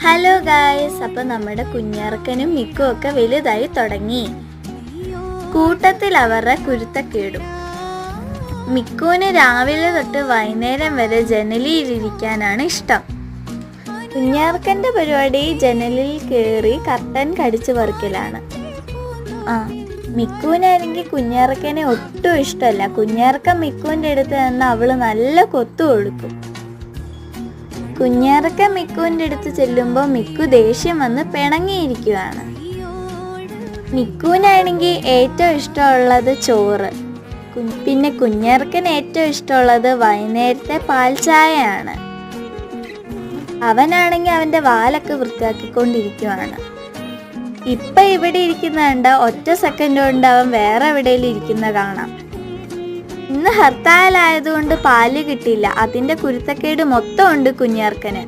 Hello guys അപ്പൊ നമ്മുടെ കുഞ്ഞാർക്കനും മിക്കും ഒക്കെ വലുതായി തുടങ്ങി. കൂട്ടത്തിൽ അവരുടെ കുരുത്തക്കേടും. മിക്കുവിന് രാവിലെ തൊട്ട് വൈകുന്നേരം വരെ ജനലിയിലിരിക്കാനാണ് ഇഷ്ടം. കുഞ്ഞാർക്കന്റെ പരിപാടി ജനലിൽ കയറി കർട്ടൻ കടിച്ചു പറിക്കലാണ്. ആ മിക്കുവിനാണെങ്കിൽ കുഞ്ഞാർക്കനെ ഒട്ടും ഇഷ്ടമല്ല. കുഞ്ഞാർക്കൻ മിക്കുവിന്റെ അടുത്ത് നിന്ന് അവൾ നല്ല കൊത്തു കൊടുക്കും. കുഞ്ഞാറക്ക മിക്കുവിന്റെ അടുത്ത് ചെല്ലുമ്പോൾ മിക്കു ദേഷ്യം വന്ന് പിണങ്ങിയിരിക്കുകയാണ് മിക്കുവിനാണെങ്കിൽ ഏറ്റവും ഇഷ്ടമുള്ളത് ചോറ്. പിന്നെ കുഞ്ഞാർക്കൻ ഏറ്റവും ഇഷ്ടമുള്ളത് വൈകുന്നേരത്തെ പാൽ ചായയാണ് അവനാണെങ്കിൽ അവന്റെ വാലൊക്കെ വൃത്തിയാക്കിക്കൊണ്ടിരിക്കുവാണ്. ഇപ്പം ഇവിടെ ഇരിക്കുന്ന കണ്ട ഒറ്റ സെക്കൻഡ് കൊണ്ട് അവൻ വേറെ എവിടെയെങ്കിലും ഇരിക്കുന്ന കാണാം. ഇന്ന് ഹർത്താലായതുകൊണ്ട് പാൽ കിട്ടിയില്ല അതിന്റെ കുരുത്തക്കേട് മൊത്തം ഉണ്ട് കുഞ്ഞാർക്കന്.